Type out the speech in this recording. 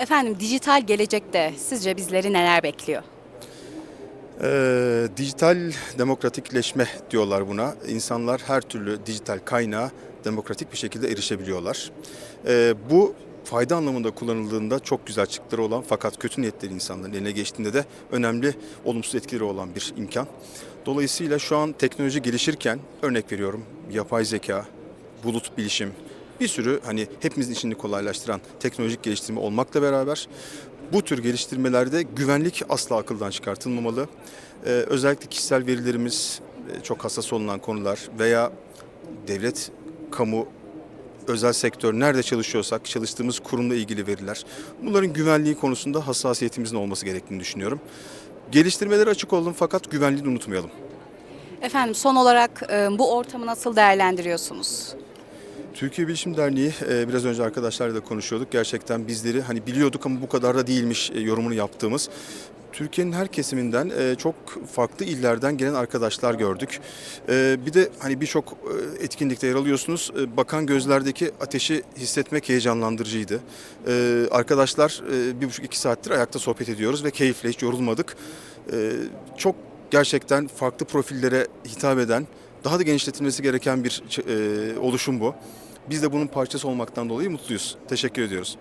Efendim dijital gelecekte sizce bizleri neler bekliyor? Ee, dijital demokratikleşme diyorlar buna. İnsanlar her türlü dijital kaynağa demokratik bir şekilde erişebiliyorlar. Ee, bu fayda anlamında kullanıldığında çok güzel çıktıları olan fakat kötü niyetleri insanların eline geçtiğinde de önemli olumsuz etkileri olan bir imkan. Dolayısıyla şu an teknoloji gelişirken örnek veriyorum yapay zeka, bulut bilişim, bir sürü hani hepimizin işini kolaylaştıran teknolojik geliştirme olmakla beraber bu tür geliştirmelerde güvenlik asla akıldan çıkartılmamalı. Ee, özellikle kişisel verilerimiz e, çok hassas olunan konular veya devlet, kamu, özel sektör nerede çalışıyorsak çalıştığımız kurumla ilgili veriler. Bunların güvenliği konusunda hassasiyetimizin olması gerektiğini düşünüyorum. Geliştirmelere açık olalım fakat güvenliğini unutmayalım. Efendim son olarak e, bu ortamı nasıl değerlendiriyorsunuz? Türkiye Bilişim Derneği e, biraz önce arkadaşlarla da konuşuyorduk. Gerçekten bizleri hani biliyorduk ama bu kadar da değilmiş e, yorumunu yaptığımız. Türkiye'nin her kesiminden e, çok farklı illerden gelen arkadaşlar gördük. Bir de hani birçok etkinlikte yer alıyorsunuz. Bakan gözlerdeki ateşi hissetmek heyecanlandırıcıydı. Arkadaşlar bir buçuk iki saattir ayakta sohbet ediyoruz ve keyifle hiç yorulmadık. Çok gerçekten farklı profillere hitap eden, daha da genişletilmesi gereken bir e, oluşum bu. Biz de bunun parçası olmaktan dolayı mutluyuz. Teşekkür ediyoruz.